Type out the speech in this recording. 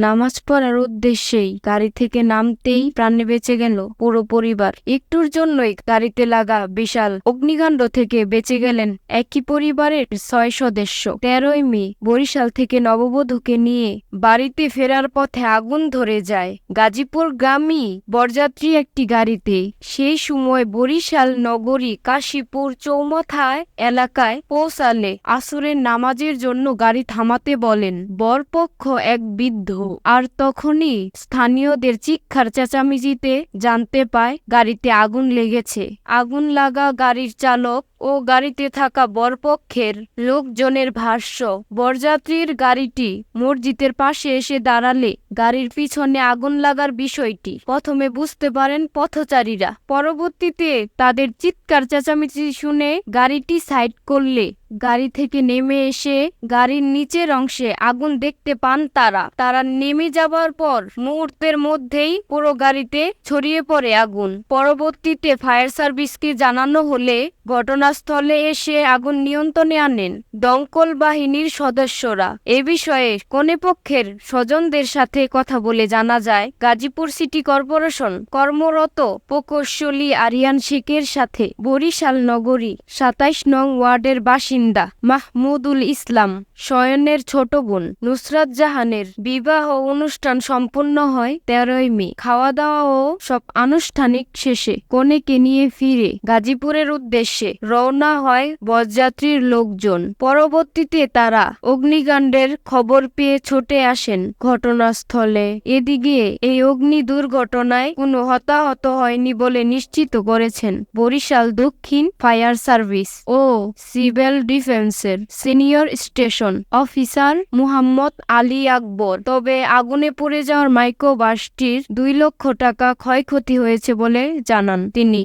নামাজ পড়ার উদ্দেশ্যেই গাড়ি থেকে নামতেই প্রাণে বেঁচে গেল পুরো পরিবার। একটুর জন্যই গাড়িতে লাগা বিশাল অগ্নিকাণ্ড থেকে বেঁচে গেলেন একই পরিবারের ছয় সদস্য। তেরোই মে, বরিশাল থেকে নববধূকে নিয়ে বাড়িতে ফেরার পথে আগুন ধরে যায়। গাজীপুর গ্রামই বরযাত্রী একটি গাড়িতে। সেই সময় বরিশাল নগরী কাশীপুর চৌমাথায় এলাকায় পৌঁছালে আসরের নামাজের জন্য গাড়ি থামাতে বলেন। বরপক্ষ এক বৃদ্ধ আর তখনই স্থানীয়দের চিৎকার চেঁচামেচিতে জানতে পায় গাড়িতে আগুন লেগেছে। আগুন লাগা গাড়ির চালক ও গাড়িতে থাকা বরপক্ষের লোকজনের ভাষ্য, বরযাত্রীর গাড়িটি মসজিদের পাশে এসে দাঁড়ালে গাড়ির পিছনে আগুন লাগার বিষয়টি প্রথমে বুঝতে পারেন পথচারীরা। পরবর্তীতে তাদের চিৎকার চেঁচামেচি শুনে গাড়িটি সাইড করলে গাড়ি থেকে নেমে এসে গাড়ির নিচের অংশে আগুন দেখতে পান তারা। তারা নেমে যাবার পর মুহূর্তের মধ্যেই পুরো গাড়িতে ছড়িয়ে পড়ে আগুন। পরবর্তীতে ফায়ার সার্ভিসকে জানানো হলে ঘটনাস্থলে এসে আগুন নিয়ন্ত্রণে আনেন দমকল বাহিনীর সদস্যরা। এ বিষয়ে কনেপক্ষের স্বজনদের সাথে কথা বলে জানা যায়, গাজীপুর সিটি কর্পোরেশন কর্মরত প্রকৌশলী আরিয়ান শেখের সাথে বরিশাল নগরী সাতাইশ নং ওয়ার্ডের বাসিন্দা মাহমুদুল ইসলাম শয়নের ছোট বোন নুসরাত জাহানের বিবাহ অনুষ্ঠান সম্পন্ন হয় তেরোই মে। খাওয়া দাওয়া ও সব আনুষ্ঠানিক শেষে কনেকে নিয়ে ফিরে গাজীপুরের উদ্দেশ্যে রওনা হয় বরযাত্রীর লোকজন। পরবর্তীতে তারা অগ্নিকাণ্ডের খবর পেয়ে ছুটে আসেন ঘটনাস্থলে। এদিকে এই অগ্নি দুর্ঘটনায় কোনো হতাহত হয়নি বলে নিশ্চিত করেছেন বরিশাল দক্ষিণ ফায়ার সার্ভিস ও সিভিল ডিফেন্সের senior station officer Muhammad Ali Akbar. তবে আগুনে পড়ে যাওয়ার মাইক্রোবাসটির দুই লক্ষ টাকা ক্ষয়ক্ষতি হয়েছে বলে জানান তিনি।